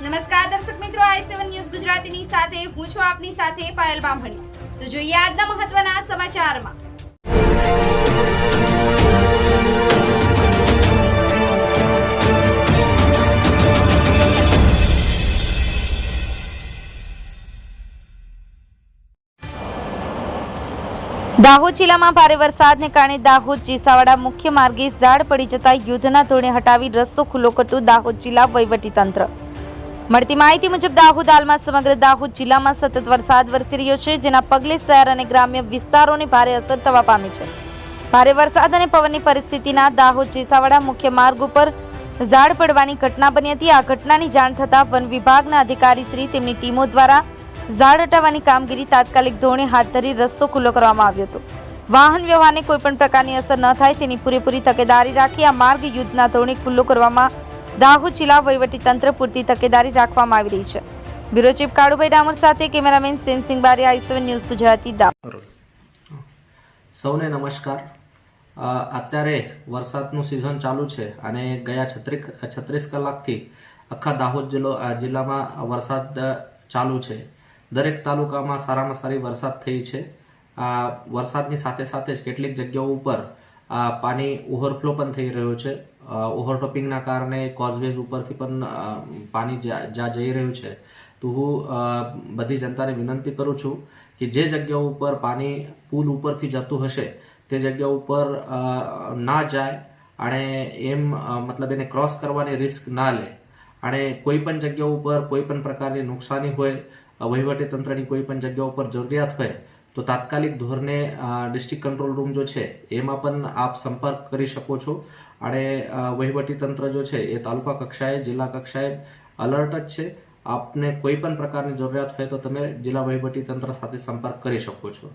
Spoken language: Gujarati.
નમસ્કાર દર્શક મિત્રો, આઈ સેવન ન્યૂઝ ગુજરાતીની સાથે, હું છું આપની સાથે પાયલ બામણી. તો જોઈએ આજના મહત્વના સમાચારમાં. દાહોદ જિલ્લામાં ભારે વરસાદને કારણે દાહોદ ચીસાવાડા મુખ્ય માર્ગે ઝાડ પડી જતા યુદ્ધના ધોરણે હટાવી રસ્તો ખુલ્લો કરતું દાહોદ જિલ્લા વહીવટીતંત્ર. મળતી માહિતી મુજબ, દાહોદ હાલમાં સમગ્ર દાહોદ જિલ્લામાં સતત વરસાદ વરસી રહ્યો છે, જેના પગલે શહેર અને ગ્રામ્ય વિસ્તારોને ભારે અસર થવા પામી છે. ભારે વરસાદ અને પવનની પરિસ્થિતિના દાહોદ ચીસાવાડા મુખ્ય માર્ગ ઉપર ઝાડ પડવાની ઘટના બની હતી. આ ઘટનાની જાણ થતાં વન વિભાગના અધિકારી શ્રી, તેમની ટીમો દ્વારા ઝાડ હટાવવાની કામગીરી તાત્કાલિક ધોરણે હાથ ધરી રસ્તો ખુલ્લો કરવામાં આવ્યો હતો. વાહન વ્યવહારને કોઈપણ પ્રકારની અસર ન થાય તેની પૂરેપૂરી તકેદારી રાખી આ માર્ગ યુદ્ધના ધોરણે ખુલ્લો કરવામાં દાહોદ જિલ્લા વહીવટી તંત્ર પૂરતી તકેદારી રાખવામાં આવી રહી છે. બ્યુરો ચીફ કાળુભાઈ ડામર સાથે cameraman Sensing Bariya, I News Gujarati Dahod સૌને નમસ્કાર. અત્યારે વરસાદનું સિઝન ચાલુ છે અને ગયા છત્રીસ છત્રીસ કલાકથી આખા દાહોદ જિલ્લો જિલ્લામાં વરસાદ ચાલુ છે. દરેક તાલુકામાં સારામાં સારી વરસાદ થઈ છે. વરસાદની સાથે સાથે જ કેટલીક જગ્યાઓ ઉપર પાણી ઓવરફ્લો પણ થઈ રહ્યો છે. ઓવરટોપિંગના કારણે કોઝવેઝ ઉપરથી પણ પાણી જ્યાં જઈ રહ્યું છે. તો હું બધી જનતાને વિનંતી કરું છું કે જે જગ્યાઓ ઉપર પાણી પુલ ઉપરથી જતું હશે, તે જગ્યા ઉપર ના જાય અને એમ મતલબ એને ક્રોસ કરવાની રિસ્ક ના લે. અને કોઈ પણ જગ્યા ઉપર કોઈ પણ પ્રકારની નુકસાની હોય, વહીવટી તંત્રની કોઈ પણ જગ્યા ઉપર જરૂરિયાત હોય તો તાત્કાલિક ધોરણે ડિસ્ટ્રિક્ટ કંટ્રોલ રૂમ જો છે, એમાં પણ આપ સંપર્ક કરી શકો છો. અને વહીવટી તંત્ર જો છે, એ તાલુકા કક્ષાએ, જિલ્લા કક્ષાએ અલર્ટ જ છે. આપને કોઈ પણ પ્રકારની જરૂરિયાત હોય તો તમે જિલ્લા વહીવટી તંત્ર સાથે સંપર્ક કરી શકો છો.